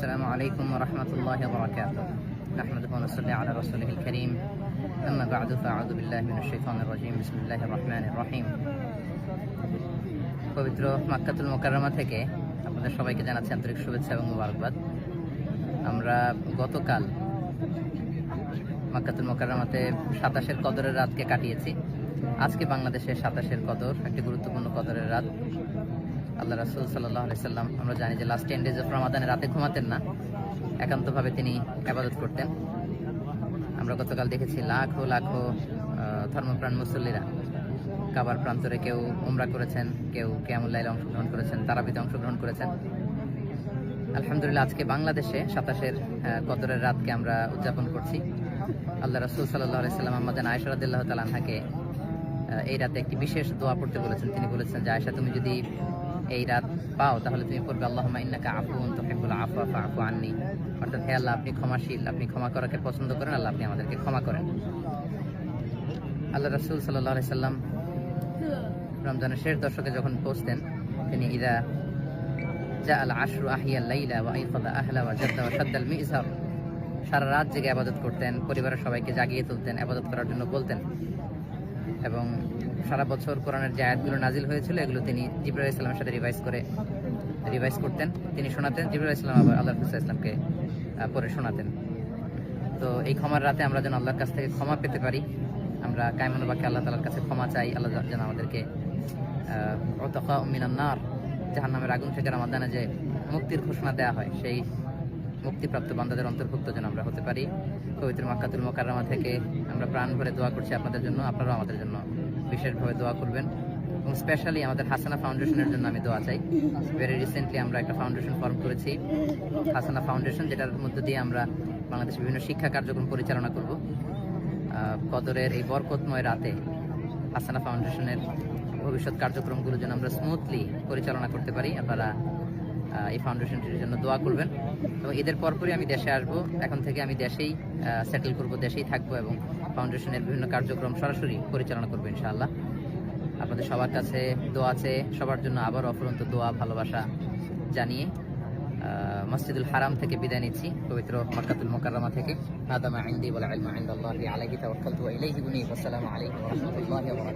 السلام عليكم ورحمة الله وبركاته نحمده ونصلي على رسوله الكريم أما بعد فأعوذ بالله من الشيطان الرجيم بسم الله الرحمن الرحيم পবিত্র মাক্কাতুল মোকাররমা থেকে আপনাদের সবাইকে জানাচ্ছি আন্তরিক শুভেচ্ছা এবং মুবারকবাদ আমরা গতকাল মাক্কাতুল মোকাররমাতে সাতাশের কদরের রাতকে কাটিয়েছি আজকে বাংলাদেশের সাতাশের কদর একটি গুরুত্বপূর্ণ কদরের রাত আল্লাহ রাসুল সাল্লাম, আমরা জানি যে লাস্ট টেন ডেজ অফ রমাদানে রাতে ঘুমাতেন না। একান্তভাবে তিনি আবাদত করতেন। আমরা গতকাল দেখেছি লাখো লাখো ধর্মপ্রাণ মুসল্লিরা কাবার প্রান্তরে কেউ উমরা করেছেন, কেউ কেয়ামুল্লাইলে অংশগ্রহণ করেছেন, তারাবিতে অংশগ্রহণ করেছেন। আলহামদুলিল্লাহ, আজকে বাংলাদেশে সাতাশের কদরের রাতকে আমরা উদযাপন করছি। আল্লাহ রসুল সাল্লাহ সাল্লাম আমাদের আয়সরাদিল্লাহ তালাহাকে এই রাতে একটি বিশেষ দোয়া পড়তে বলেছেন। তিনি বলেছেন যে আয়সা তুমি যদি এই রাত পাও, তাহলে তুমি পড়বে আল্লাহ ইন্নাকা আফুন তোহেবুল আফা আফু আননি। অর্থাৎ, হে আল্লাহ, আপনি ক্ষমাশীল, আপনি ক্ষমা করাকে পছন্দ করেন, আল্লাহ আপনি আমাদেরকে ক্ষমা করেন। আল্লাহ রসুল সাল্লাহ সাল্লাম রমজানের শেষ দশকে যখন পৌঁছতেন, তিনি ইদা জা আল আশরু আহিয়া লাইলা ওয়া আহলা ওয়া জাদ্দা ওয়া মিজহার সারা রাত জেগে আবাদত করতেন, পরিবারের সবাইকে জাগিয়ে তুলতেন, আবাদত করার জন্য বলতেন। এবং সারা বছর কোরআনের যে আয়াতগুলো নাজিল হয়েছিল, এগুলো তিনি জিবরাল ইসলামের সাথে রিভাইজ করে, রিভাইজ করতেন। তিনি শোনাতেন জিবরাল ইসলাম আবার আল্লাহ হুসা ইসলামকে পরে শোনাতেন। তো এই ক্ষমার রাতে আমরা যেন আল্লাহর কাছ থেকে ক্ষমা পেতে পারি, আমরা কায়মনোবাকে আল্লাহ তালার কাছে ক্ষমা চাই, আল্লাহ যেন আমাদেরকে অতকা মিনান্নার জাহান নামের আগুন থেকে আমাদের যে মুক্তির ঘোষণা দেওয়া হয়, সেই মুক্তিপ্রাপ্ত বান্দাদের অন্তর্ভুক্ত যেন আমরা হতে পারি। পবিত্র মাক্কাতুল মোকাররমা থেকে আমরা প্রাণ ভরে দোয়া করছি আপনাদের জন্য, আপনারাও আমাদের জন্য বিশেষভাবে দোয়া করবেন। এবং স্পেশালি আমাদের হাসানা ফাউন্ডেশনের জন্য আমি দোয়া চাই। ভেরি রিসেন্টলি আমরা একটা ফাউন্ডেশন ফর্ম করেছি। হাসানা ফাউন্ডেশন যেটার মধ্য দিয়ে আমরা বাংলাদেশের বিভিন্ন শিক্ষা কার্যক্রম পরিচালনা করব। কদরের এই বরকতময় রাতে হাসানা ফাউন্ডেশনের ভবিষ্যৎ কার্যক্রমগুলো যেন আমরা স্মুথলি পরিচালনা করতে পারি। আপনারা এই ফাউন্ডেশনটির জন্য দোয়া করবেন। এবং এদের পরপরই আমি দেশে আসব। এখন থেকে আমি দেশেই সেটেল করব, দেশেই থাকব এবং ফাউন্ডেশনের বিভিন্ন কার্যক্রম সরাসরি পরিচালনা করব ইনশাআল্লাহ। আপনাদের সবার কাছে দোয়া আছে। সবার জন্য আবার অফুরন্ত দোয়া, ভালোবাসা জানিয়ে মসজিদুল হারাম থেকে বিদায় নিচ্ছি, পবিত্র মক্কাতুল মোকাররমা থেকে। আসসালামু আলাইকুম ওয়া